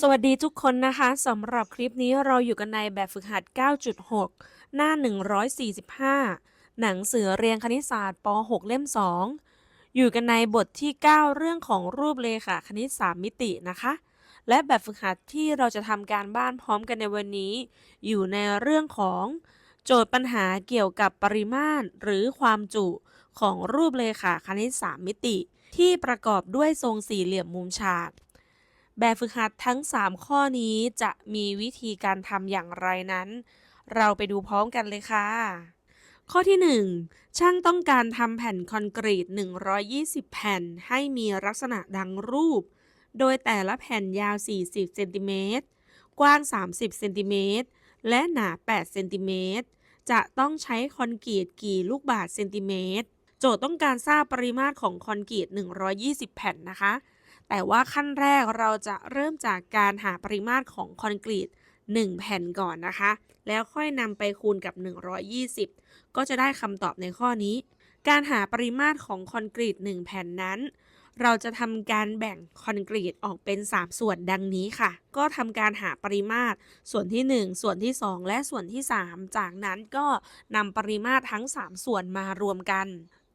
สวัสดีทุกคนนะคะสำหรับคลิปนี้เราอยู่กันในแบบฝึกหัด 9.6 หน้า 145 หนังสือเรียนคณิตศาสตร์ป .6 เล่ม 2 อยู่กันในบทที่ 9 เรื่องของรูปเลขาคณิต 3 มิตินะคะ และแบบฝึกหัดที่เราจะทำการบ้านพร้อมกันในวันนี้ อยู่ในเรื่องของโจทย์ปัญหาเกี่ยวกับปริมาตรหรือความจุของรูปเลขาคณิต 3 มิติ ที่ประกอบด้วยทรงสี่เหลี่ยมมุมฉาก แบบฝึกหัดทั้ง 3 ข้อนี้จะมีวิธีการทำอย่างไรนั้น เราไปดูพร้อมกันเลยค่ะ ข้อที่ 1 ช่างต้องการทำแผ่นคอนกรีต 120 แผ่นให้มีลักษณะดังรูป โดยแต่ละแผ่นยาว 40 เซนติเมตร กว้าง 30 เซนติเมตร และหนา 8 เซนติเมตร จะต้องใช้คอนกรีตกี่ลูกบาศก์เซนติเมตร โจทย์ต้องการทราบปริมาตรของคอนกรีต 120 แผ่นนะคะ แต่ว่าขั้นแรกเราจะเริ่มจากการหาปริมาตรของคอนกรีต 1 แผ่นก่อนนะคะ แล้วค่อยนำไปคูณกับ 120 ก็จะได้คำตอบในข้อนี้ การหาปริมาตรของคอนกรีต 1 แผ่นนั้น เราจะทำการแบ่งคอนกรีตออกเป็น 3 ส่วนดังนี้ค่ะ ก็ทำการหาปริมาตร ส่วนที่ 1 ส่วนที่ 2 และส่วนที่ 3 จากนั้นก็นำปริมาตรทั้ง 3 ส่วนมารวมกัน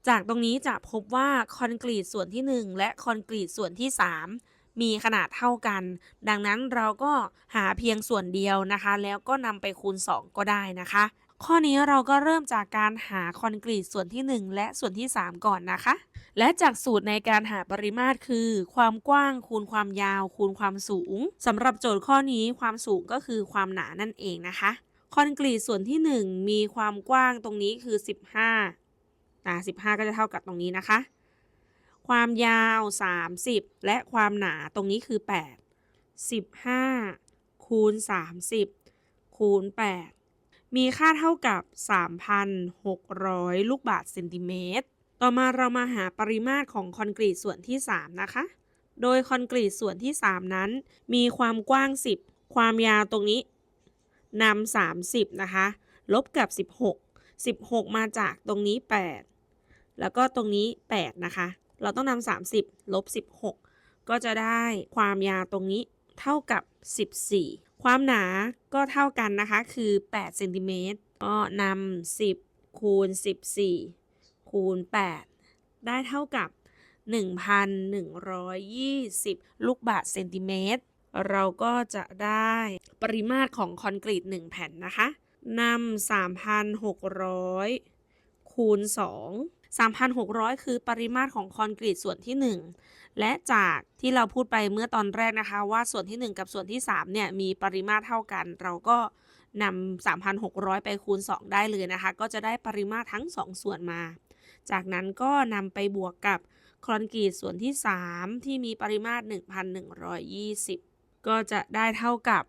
จากตรงนี้จะพบว่าคอนกรีตส่วนที่ 1 และคอนกรีตส่วนที่ 3 มีขนาดเท่ากัน ดังนั้นเราก็หาเพียงส่วนเดียวนะคะ แล้วก็นำไปคูณ 2 ก็ได้นะคะ ข้อนี้เราก็เริ่มจากการหาคอนกรีตส่วนที่ 1 และส่วนที่ 3 ก่อนนะคะ และจากสูตรในการหาปริมาตรคือ ความกว้างคูณความยาวคูณความสูงสำหรับโจทย์ข้อนี้ความสูงก็คือความหนานั่นเองนะคะคอนกรีตส่วนที่ 1 มีความกว้างตรงนี้คือ 15 อ่า15 ก็จะเท่ากับตรงนี้นะคะ ความยาว 30 และความหนาตรงนี้คือ 8 15 คูณ 30 คูณ 8 มีค่าเท่ากับ 3,600 ลูกบาศก์เซนติเมตร ต่อมาเรามาหาปริมาตรของคอนกรีตส่วนที่ 3 นะคะ โดยคอนกรีตส่วนที่ 3 นั้น มีความกว้าง 10 ความยาวตรงนี้นำ30 นะคะ ลบกับ 16 16 มาจากตรงนี้ 8 แล้วก็ตรงนี้ 8 นะคะ เราต้องนำ30ลบ16 ก็จะได้ความยาวตรงนี้เท่ากับ 14 ความหนาก็เท่ากันนะคะ คือ8เซนติเมตรก็นำ10 คูณ 14 คูณ 8 ได้เท่ากับ 1,120 ลูกบาศก์เซนติเมตร เราก็จะได้ปริมาตรของคอนกรีต 1 แผ่นนะคะนำ3,600 คูณ 2 3,600 คือปริมาตรของคอนกรีตส่วนที่ 1 และจากที่เราพูดไปเมื่อตอนแรกนะคะ ว่าส่วนที่ 1 กับส่วนที่3เนี่ยมีปริมาตรเท่ากัน เราก็นำ3,600 ไปคูณ 2 ได้เลยนะคะ ก็จะได้ปริมาตรทั้ง 2 ส่วนมา จากนั้นก็นำไปบวกกับคอนกรีตส่วนที่ 3 ที่มีปริมาตร 1,120 ก็จะได้เท่ากับ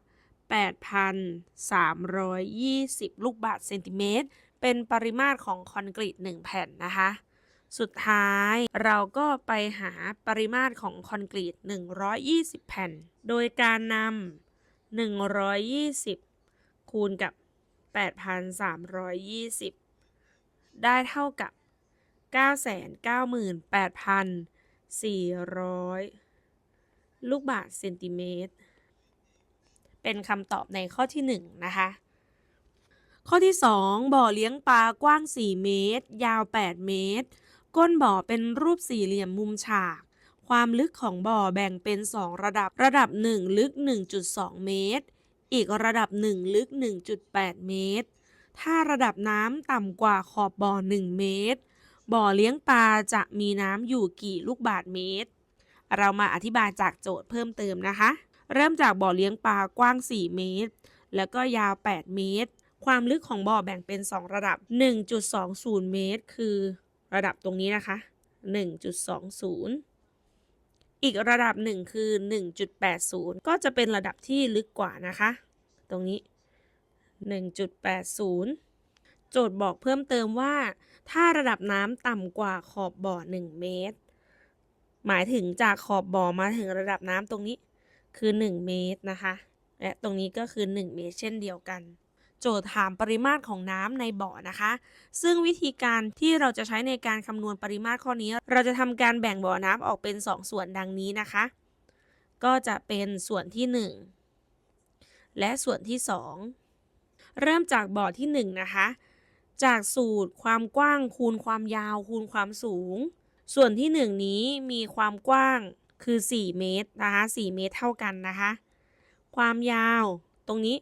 8,320 ลูกบาศก์เซนติเมตร เป็นปริมาตรของคอนกรีต1แผ่นนะคะ สุดท้ายเราก็ไปหาปริมาตรของคอนกรีต 120 แผ่น โดยการนำ120 คูณกับ 8,320 ได้เท่ากับ 998,400 ลูกบาศก์เซนติเมตร เป็นคำตอบในข้อที่ 1 นะคะ ข้อที่ 2 บ่อเลี้ยงปลากว้าง 4 เมตร ยาว 8 เมตร ก้นบ่อเป็นรูปสี่เหลี่ยมมุมฉาก ความลึกของบ่อแบ่งเป็น 2 ระดับ ระดับ 1 ลึก 1.2 เมตร อีกระดับ 1 ลึก 1.8 เมตร ถ้าระดับน้ำต่ำกว่าขอบบ่อ 1 เมตร บ่อเลี้ยงปลาจะมีน้ำอยู่กี่ลูกบาศก์เมตร เรามาอธิบายจากโจทย์เพิ่มเติมนะคะ เริ่มจากบ่อเลี้ยงปลากว้าง 4 เมตร แล้วก็ยาว 8 เมตร ความลึกของบ่อแบ่งเป็น 2 ระดับ 1.20 เมตร คือระดับตรงนี้นะคะ 1.20 อีกระดับหนึ่งคือ 1.80 ก็จะเป็นระดับที่ลึกกว่านะคะ ตรงนี้ 1.80 โจทย์บอกเพิ่มเติมว่า ถ้าระดับน้ำต่ำกว่าขอบบ่อ 1 เมตร หมายถึงจากขอบบ่อมาถึงระดับน้ำตรงนี้คือ 1 เมตรนะคะ และตรงนี้ก็คือ 1 เมตรเช่นเดียวกัน โจทย์ถามปริมาตรของน้ำในบ่อนะคะ ซึ่งวิธีการที่เราจะใช้ในการคำนวณปริมาตรข้อนี้ เราจะทำการแบ่งบ่อน้ำออกเป็น 2 ส่วนดังนี้นะคะ ก็จะเป็นส่วนที่ 1 และส่วนที่ 2 เริ่มจากบ่อที่ 1 นะคะ จากสูตรความกว้างคูณความยาวคูณความสูง ส่วนที่ 1 นี้มีความกว้างคือ 4 เมตรนะคะ4เมตรเท่ากันนะคะ ความยาวตรงนี้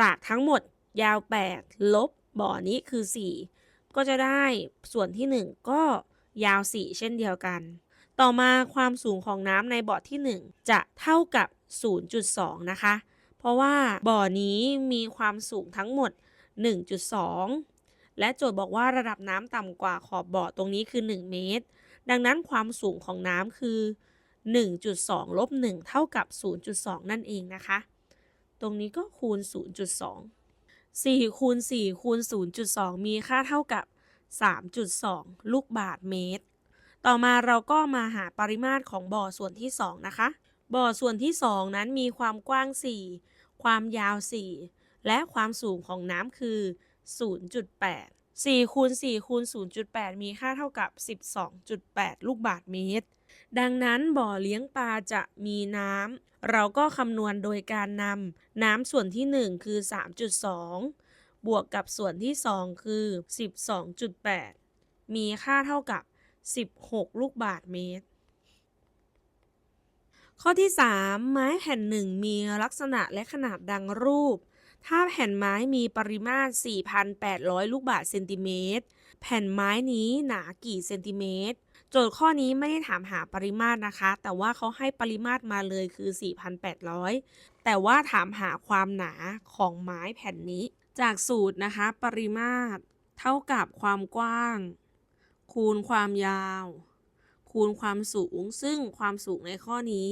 จากทั้งหมดยาว 8 ลบบ่อนี้คือ 4 ก็จะได้ส่วนที่ 1 ก็ยาว 4 เช่นเดียวกัน ต่อมาความสูงของน้ำในบ่อที่ 1 จะเท่ากับ 0.2 นะคะ เพราะว่าบ่อนี้มีความสูงทั้งหมด 1.2 และโจทย์บอกว่าระดับน้ำต่ำกว่าขอบบ่อตรงนี้คือ 1 เมตร ดังนั้นความสูงของน้ำคือ 1.2 ลบ 1 เท่ากับ 0.2 นั่นเองนะคะ ตรงนี้ก็คูณ 0.2 4คูณ4คูณ0.2 มีค่าเท่ากับ 3.2 ลูกบาศก์เมตร ต่อมาเราก็มาหาปริมาตรของบ่อส่วนที่ 2 นะคะ บ่อส่วนที่ 2 นั้นมีความกว้าง 4 ความยาว 4 และความสูงของน้ำคือ 0.8 4คูณ4คูณ0.8 มีค่าเท่ากับ 12.8 ลูกบาศก์เมตร ดังนั้นบ่อเลี้ยงปลาจะมีน้ำ เราก็คำนวณโดยการนำน้ำส่วนที่ 1 คือ 3.2 บวกกับส่วนที่ 2 คือ 12.8 มีค่าเท่ากับ 16 ลูกบาศก์เมตร ข้อที่ 3 ไม้แผ่นหนึ่งมีลักษณะและขนาดดังรูป ถ้าแผ่นไม้มีปริมาตร 4,800 ลูกบาศก์เซนติเมตร แผ่นไม้นี้หนากี่เซนติเมตร โจทย์ข้อนี้ไม่ได้ถามหาปริมาตรนะคะ แต่ว่าเขาให้ปริมาตรมาเลยคือ 4,800 แต่ว่าถามหาความหนาของไม้แผ่นนี้ จากสูตรนะคะ ปริมาตร เท่ากับความกว้าง คูณความยาว คูณความสูง ซึ่งความสูงในข้อนี้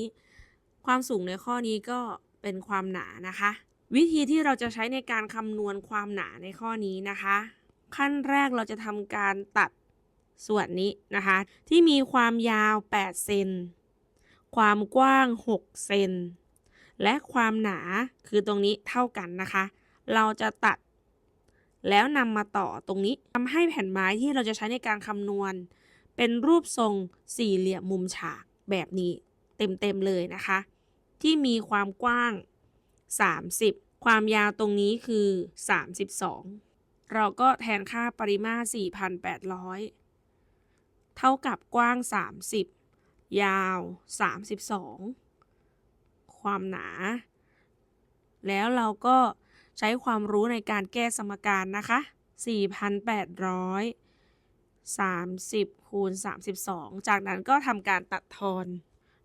ความสูงในข้อนี้ก็เป็นความหนานะคะ วิธีที่เราจะใช้ในการคำนวณความหนาในข้อนี้นะคะ ขั้นแรกเราจะทำการตัดส่วนนี้นะคะ ที่มีความยาว 8 เซน ความกว้าง 6 เซน และความหนาคือตรงนี้เท่ากันนะคะ เราจะตัด แล้วนำมาต่อตรงนี้ทำให้แผ่นไม้ที่เราจะใช้ในการคำนวณ เป็นรูปทรงสี่เหลี่ยมมุมฉากแบบนี้เต็มๆเลยนะคะ ที่มีความกว้าง 30 ความยาวตรงนี้คือ 32 เราก็แทนค่าปริมาตร 4,800 เท่ากับกว้าง 30 ยาว 32 ความหนา แล้วเราก็ใช้ความรู้ในการแก้สมการนะคะ 4,800 30คูณ32 จากนั้นก็ทำการตัดทอน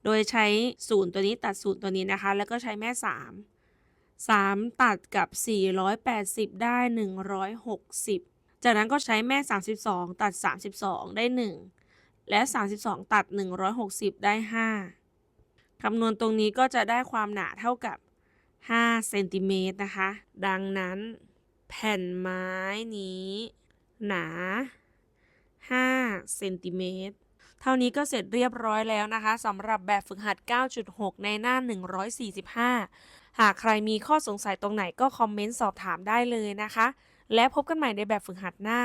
โดยใช้ศูนย์ตัวนี้ตัดศูนย์ตัวนี้นะคะ แล้วก็ใช้แม่ 3 3 ตัดกับ 480 ได้ 160 จากนั้นก็ใช้แม่ 32 ตัด 32 ได้ 1 และ 32 ตัด 160 ได้ 5 คำนวณตรงนี้ก็จะได้ความหนาเท่ากับ 5 เซนติเมตรนะคะ ดังนั้น แผ่นไม้นี้ หนา 5 เซนติเมตรเท่านี้ก็เสร็จเรียบร้อยแล้วนะคะสำหรับแบบฝึกหัด 9.6 ในหน้า 145 หากใครมีข้อสงสัยตรงไหนก็คอมเมนต์สอบถามได้เลยนะคะ และพบกันใหม่ในแบบฝึกหัดหน้า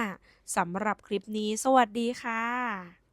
สำหรับคลิปนี้ สวัสดีค่ะ